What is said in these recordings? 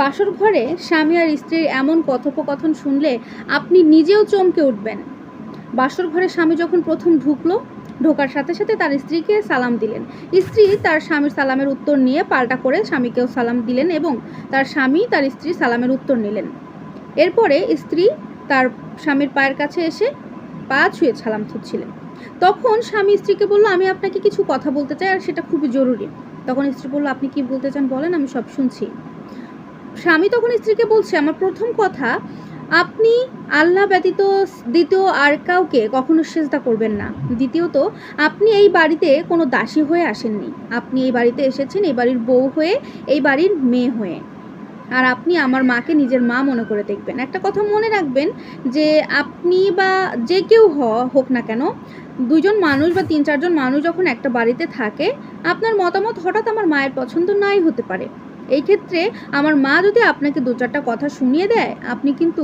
বাসর ঘরে স্বামী আর স্ত্রীর এমন কথোপকথন শুনলে আপনি নিজেও চমকে উঠবেন। বাসর ঘরে স্বামী যখন প্রথম ঢুকলো, ঢোকার সাথে সাথে তার স্ত্রীকে সালাম দিলেন। স্ত্রী তার স্বামীর সালামের উত্তর নিয়ে পাল্টা করে স্বামীকেও সালাম দিলেন এবং তার স্বামী তার স্ত্রী সালামের উত্তর নিলেন। এরপরে স্ত্রী তার স্বামীর পায়ের কাছে এসে পা ছুঁয়ে সালাম থুচ্ছিলেন তখন স্বামী স্ত্রীকে বলল, আমি আপনাকে কিছু কথা বলতে চাই আর সেটা খুবই জরুরি। তখন স্ত্রী বলল, আপনি কি বলতে চান বলেন, আমি সব শুনছি। স্বামী তখন স্ত্রীকে বলছে, আমার প্রথম কথা, আপনি আল্লাহ ব্যতীত দ্বিতীয় আর কাউকে কখনো সেজদা করবেন না। দ্বিতীয়ত, আপনি এই বাড়িতে কোনো দাসী হয়ে আসেননি। আপনি এই বাড়িতে এসেছেন, এই বাড়ির বউ হয়ে, এই বাড়ির মেয়ে হয়ে। আর আপনি আমার মাকে নিজের মা মনে করে দেখবেন। একটা কথা মনে রাখবেন যে, আপনি বা যে কেউ হোক না কেন, দুজন মানুষ বা তিন চারজন মানুষ যখন একটা বাড়িতে থাকে, আপনার মতামত হঠাৎ আমার মায়ের পছন্দ নাই হতে পারে। এই ক্ষেত্রে আমার মা যদি আপনাকে দু চারটা কথা শুনিয়ে দেয়, আপনি কিন্তু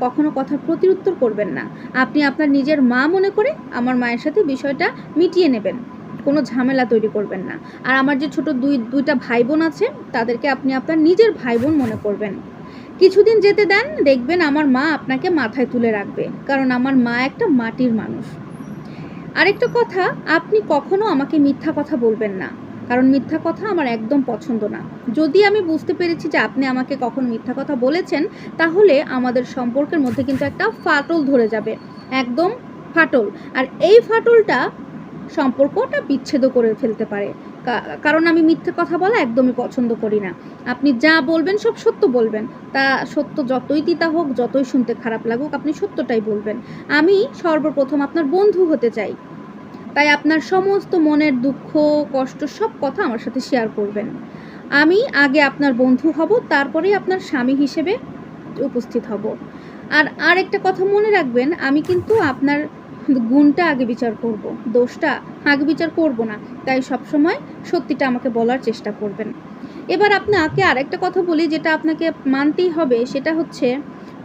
কখনো কথার প্রতিউত্তর করবেন না। আপনি আপনার নিজের মা মনে করে আমার মায়ের সাথে বিষয়টা মিটিয়ে নেবেন। কোনো ঝামেলা তৈরি করবেন না। আর আমার যে ছোট দুই, দুইটা ভাই বোন আছে, তাদেরকে আপনি আপনার নিজের ভাই বোন মনে করবেন। কিছুদিন যেতে দেন, দেখবেন আমার মা আপনাকে মাথায় তুলে রাখবে, কারণ আমার মা একটা মাটির মানুষ। আরেকটা কথা, আপনি কখনো আমাকে মিথ্যা কথা বলবেন না। কারণ মিথ্যা কথা আমার একদম পছন্দ না। যদি আমি বুঝতে পেরেছি যে আপনি আমাকে কখন মিথ্যা কথা বলেছেন, তাহলে আমাদের সম্পর্কের মধ্যে কিন্তু একটা ফাটল ধরে যাবে। একদম ফাটল। আর এই ফাটলটা সম্পর্কটা বিচ্ছেদ করে ফেলতে পারে। কারণ আমি মিথ্যে কথা বলা একদমই পছন্দ করি না। আপনি যা বলবেন সব সত্য বলবেন। তা সত্য যতই তিতা হোক, যতই শুনতে খারাপ লাগুক, আপনি সত্যটাই বলবেন। আমি সর্বপ্রথম আপনার বন্ধু হতে চাই। তাই আপনার সমস্ত মনের দুঃখ, কষ্ট সব কথা আমার সাথে শেয়ার করবেন। আমি আগে আপনার বন্ধু হব, তারপরেই আপনার স্বামী হিসেবে উপস্থিত হব। আর আর একটা কথা মনে রাখবেন, আমি কিন্তু আপনার গুণটা আগে বিচার করব, দোষটা আগে বিচার করব না, তাই সবসময় সত্যিটা আমাকে বলার চেষ্টা করবেন। এবার আপনাকে আরেকটা কথা বলি, যেটা আপনাকে মানতেই হবে, সেটা হচ্ছে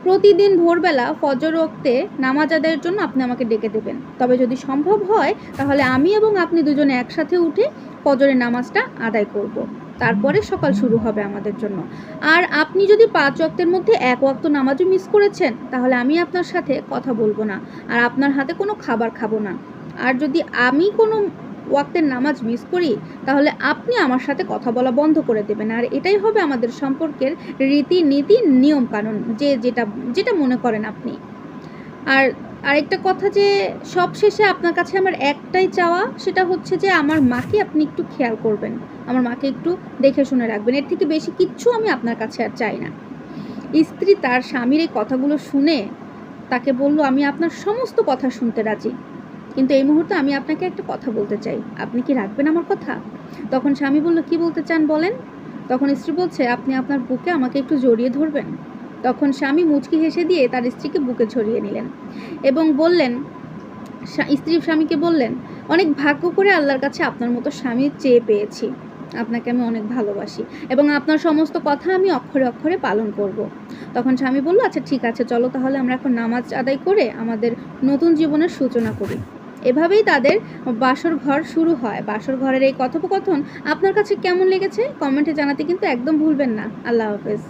প্রতিদিন ভোরবেলা ফজর ওক্তে নামাজ আদায়ের জন্য আপনি আমাকে ডেকে দেবেন। তবে যদি সম্ভব হয়, তাহলে আমি এবং আপনি দুজনে একসাথে উঠে ফজরের নামাজটা আদায় করব। তারপরে সকাল শুরু হবে আমাদের জন্য। আর আপনি যদি পাঁচ ওয়াক্তের মধ্যে এক ওয়াক্ত নামাজও মিস করেছেন, তাহলে আমি আপনার সাথে কথা বলব না। আর আপনার হাতে কোনো খাবার খাব না। আর যদি আমি কোনো ওয়াক্তের নামাজ মিস করি, তাহলে আপনি আমার সাথে কথা বলা বন্ধ করে দেবেন। আর এটাই হবে আমাদের সম্পর্কের রীতি নীতি নিয়ম কানুন যে যেটা যেটা মনে করেন আপনি। আর আরেকটা কথা যে সব শেষে আপনার কাছে আমার একটাই চাওয়া, সেটা হচ্ছে যে, আমার মাকে আপনি একটু খেয়াল করবেন। আমার মাকে একটু দেখে শুনে রাখবেন। এর থেকে বেশি কিচ্ছু আমি আপনার কাছে আর চাই না। স্ত্রী তার স্বামীর এই কথাগুলো শুনে তাকে বলল, আমি আপনার সমস্ত কথা শুনতে রাজি। কিন্তু এই মুহূর্তে আমি আপনাকে একটা কথা বলতে চাই। আপনি কি রাখবেন আমার কথা? তখন স্বামী বলল, কি বলতে চান বলেন? তখন স্ত্রী বলছে, আপনি আপনার বুকে আমাকে একটু জড়িয়ে ধরবেন। তখন স্বামী মুচকি হেসে দিয়ে তার স্ত্রীকে বুকে ছড়িয়ে নিলেন এবং বললেন স্ত্রী স্বামীকে বললেন, অনেক ভাগ্য করে আল্লাহর কাছে আপনার মতো স্বামী চেয়ে পেয়েছি। আপনাকে আমি অনেক ভালোবাসি এবং আপনার সমস্ত কথা আমি অক্ষরে অক্ষরে পালন করব। তখন স্বামী বলল আচ্ছা ঠিক আছে, চলো তাহলে আমরা এখন নামাজ আদায় করে আমাদের নতুন জীবনের সূচনা করি। এভাবেই তাদের বাসর ঘর শুরু হয়। বাসর ঘরের এই কথোপকথন আপনার কাছে কেমন লেগেছে? কমেন্টে জানাতে কিন্তু একদম ভুলবেন না। আল্লাহ হাফেজ।